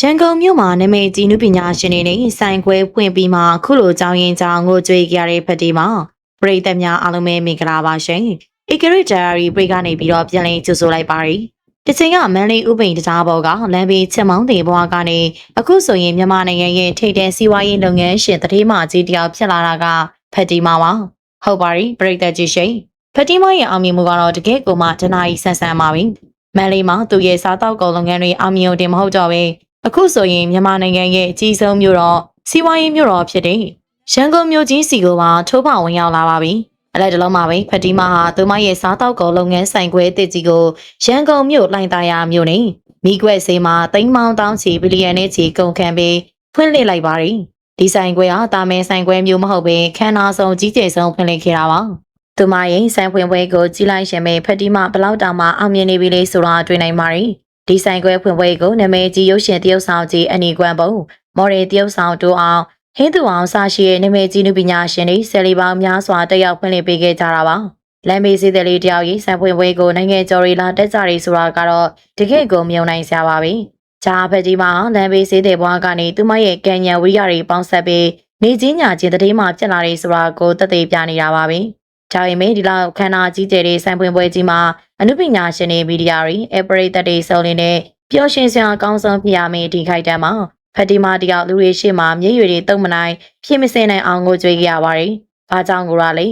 ရန်ကုန်မြို့မှာနာမည်ကြီးနုပညာရှင်တွေနဲ့ဆိုင်ခွဲဖွင့်ပြီးမှခုလိုကြောင်းရင်ကြောင်းငိုကြွေးကြရတဲ့ဖက်တီမှာပရိသတ်များအားလုံးပဲမင်္ဂလာပါရှင်။ Ecrit Diary ပြေကနေပြီးတော့ပြန်လည်ကြိုဆိုလိုက်ပါရစေ။တချိန်ကမန်လေးဥပိန်တကြားဘော်ကလမ်းဘေးချက်မောင်းတင်ဘွားကနေအခုဆိုရင်မြန်မာနိုင်ငံရဲ့ထိပ်တန်းစီးပွားရေးလုပ်ငန်းရှင်တတိမကြီးတယောက်ဖြစ်လာတာကဖက်တီမှာပါ။ဟုတ်ပါပြီပရိသတ်ကြီးရှင်။ဖက်တီမရဲ့အောင်မြင်မှုကတော့တကယ်ကိုမှဒနာကြီးဆန်းဆန်းပါပြီ။မန်လေးမှာသူ့ရဲ့စားတောက်ကုန်လုပ်ငန်းတွေအောင်မြင်ုံတင်မဟုတ်တော့ဘဲ အခုဆိုရင်မြန်မာနိုင်ငံရဲ့အကြီးဆုံးမြို့တော်စီးပွားရေးမြို့တော်ဖြစ်တဲ့ရန်ကုန်မြို့ကြီးစီကိုပါထိုးဖောက်ဝင်ရောက်လာပါပြီ။အဲ့ဒါတလုံးမှာပဲဖတီမာဟာသူမရဲ့စားတောက်ကုန်လုပ်ငန်းဆိုင်ခွဲတစ်ကြီးကိုရန်ကုန်မြို့လိုင်သာယာမြို့နဲ့မိကွက်ဆေးမှာတိမ်မောင်းတောင်းချီဘီလီယံနဲ့ချီကုန်ခံပြီးဖွင့်လှစ်လိုက်ပါရီ။ဒီဆိုင်ခွဲဟာတာမဲဆိုင်ခွဲမျိုးမဟုတ်ဘဲခန္ဓာဆောင်ကြီးကျယ်ဆုံးဖွင့်လှစ်ခဲ့တာပါ။သူမရဲ့ဆိုင်ဖွင့်ပွဲကိုကြီးလိုက်ရှင်မဲ့ဖတီမာဘလောက်တောင်မှအောင်မြင်နေပြီလေဆိုတာတွေ့နိုင်ပါရီ။ ဒီဆိုင်ခွဲဖွင့်ပွဲကိုနာမည်ကြီးရုပ်ရှင်တရုပ်ဆောင်ကြီးအနီကွမ်ပုံမော်ဒယ်တရုပ်ဆောင်တိုးအောင်ဟင်းသူအောင်စာရှိရဲ့နာမည်ကြီးနုပညာရှင်တွေဆယ်လီပေါင်းများစွာတက်ရောက်ဖွင့်လှစ်ပေးခဲ့ကြတာပါလမ်းမေးစည်းတဲ့လေးတယောက်ရေးဆိုင်ဖွင့်ပွဲကိုနိုင်ငံကျော်ရီလာတက်ကြရီဆိုတာကတော့တကယ့်ကိုမြုံနိုင်စရာပါပဲဂျာဖက်ကြီးမှာလမ်းဘေးစည်းတဲ့ဘွားကနေသူမရဲ့ကံဉဏ်ဝိရတွေပေါင်းဆက်ပြီးနေချင်းညာချင်းတတိမှဖြစ်လာတယ်ဆိုတာကိုသက်သေပြနေတာပါပဲ။ ဒါပေမဲ့ဒီလောက်ခန္ဓာကြီးကျယ်တဲ့ဆိုင်ပွင့်ပွဲကြီးမှာအနုပညာရှင်တွေမီဒီယာတွေအပရိသတ်တွေစုံလင်တဲ့ပျော်ရွှင်စရာအကောင်းဆုံးဖြစ်ရမယ့်ဒီခိုက်တန်းမှာဖတီမာတယောက်လူတွေရှေ့မှာမျက်ရည်တွေတုံမနိုင်ဖြစ်မစင်နိုင်အောင်ကိုကြွေးကြရပါတယ်။ဘာကြောင့်ကိုရလဲ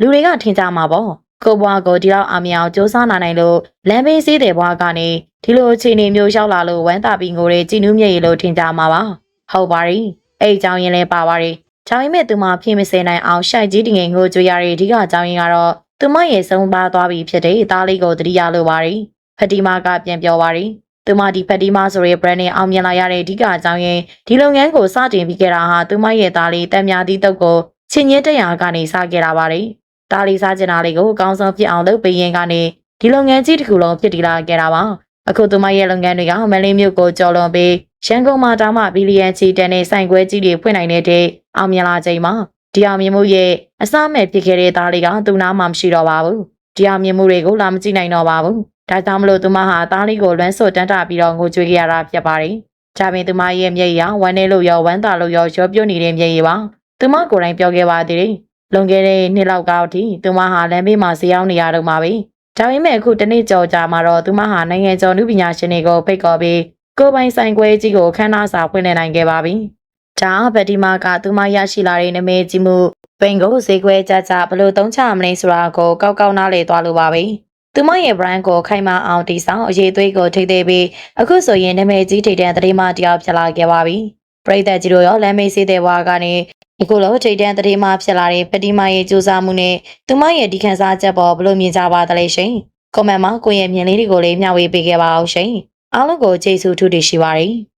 လူတွေကထင်ကြမှာပေါ့။ကိုဘွားကိုဒီလောက်အမြောင်စူးစမ်းနိုင်နိုင်လို့လမ်းဘေးစည်းတဲ့ဘွားကနေဒီလိုအခြေအနေမျိုးရောက်လာလို့ဝမ်းသာပြီးငိုတဲ့ကြည်နူးမျက်ရည်လို့ထင်ကြမှာပါ။ဟုတ်ပါရီ။အဲ့အကြောင်းရင်းလဲပါပါရီ။ ဒါပေမဲ့သူမဖြစ်မစင်နိုင်အောင်ရှိုက်ကြီးတငယ်ငိုကြွေးရတဲ့အဓိကအကြောင်းရင်းကတော့သူမရဲ့ဆုံးပါသွားပြီဖြစ်တဲ့သားလေးကိုတတိယလိုပါရီ။ဖတီမာကပြန်ပြောပါရီ။သူမဒီဖက်တီမာဆိုတဲ့ brand နဲ့အောင်မြင်လာရတဲ့အဓိကအကြောင်းရင်းဒီလုပ်ငန်းကိုစတင်ပြီးခဲ့တာဟာသူမရဲ့သားလေးတန်မြာသီးတုပ်ကိုချင်းချင်းတရားကနေစခဲ့တာပါလေ။သားလေးစားကျင်တာလေးကိုအကောင်းဆုံးဖြစ်အောင်လုပ်ပေးရင်ကနေဒီလုပ်ငန်းကြီးတစ်ခုလုံးဖြစ်တည်လာခဲ့တာပါ။အခုသူမရဲ့လုပ်ငန်းတွေကမလေးမြို့ကိုကျော်လွန်ပြီး ရန်ကုန်မှာတောင်မှဘီလီယံချီတန်တဲ့ဆိုင်ခွဲကြီးတွေဖွင့်နိုင်တဲ့အောင်မြင်လာချိန်မှာဒီအောင်မြင်မှုရဲ့အစမဲ့ဖြစ်ခဲ့တဲ့သားလေးကသူ့နားမှာမရှိတော့ပါဘူး။ဒီအောင်မြင်မှုတွေကိုလာမကြည့်နိုင်တော့ပါဘူး။ဒါကြောင့်မလို့သူမဟာသားလေးကိုလွမ်းဆွတ်တန်းတာပြီးတော့ငိုကြွေးကြရတာဖြစ်ပါတယ်။ဒါပင်သူမရဲ့မျက်ရည်ဝမ်းနေလို့ရောဝမ်းသာလို့ရောရောပြုတ်နေတဲ့မျက်ရည်ပါ။သူမကိုယ်တိုင်ပြောခဲ့ပါသေးတယ်။လွန်ခဲ့တဲ့နှစ်လောက်ကအထိသူမဟာလမ်းဘေးမှာဇေယောင်းနေရတော့မှာပဲ။ဒါပေမဲ့အခုတနေ့ကြော်ကြာမှာတော့သူမဟာနိုင်ငံကျော်နုပညာရှင်တွေကိုဖိတ်ခေါ်ပြီး ကိုယ်ပိုင်ဆိုင်ခွဲကြီးကိုခန်းနာစာဖွင့်နေနိုင်ခဲ့ပါပြီ။ဒါဗတိမာကသူမရရှိလာတဲ့နမဲကြီးမှုပင်ကိုဈေးခွဲကြကြဘလို့သုံးချမလဲဆိုတာကိုကောက်ကောက်နားလေသွားလိုပါပဲ။သူမရဲ့ brand ကိုခိုင်မာအောင်တည်ဆောင်အရေးသွေးကိုထိသိပြီးအခုဆိုရင်နာမည်ကြီးထိတဲ့တတိမတယောက်ဖြစ်လာခဲ့ပါပြီ။ပရိသတ်ကြီးတို့ရောလမ်းမေးစေးတဲ့ဘွားကနေအခုလိုထိတဲ့တတိမဖြစ်လာတဲ့ပတိမရဲ့ကြိုးစားမှုနဲ့သူမရဲ့ဒီခန်းစားချက်ပေါ်ဘလို့မြင်ကြပါသလဲရှင်။ကွန်မန့်မှာကိုယ့်ရဲ့မြင်လေးတွေကိုလည်းမျှဝေပေးခဲ့ပါအောင်ရှင်။ အားလုံးကိုကျေးဇူးထူးတင်ရှိပါတယ်။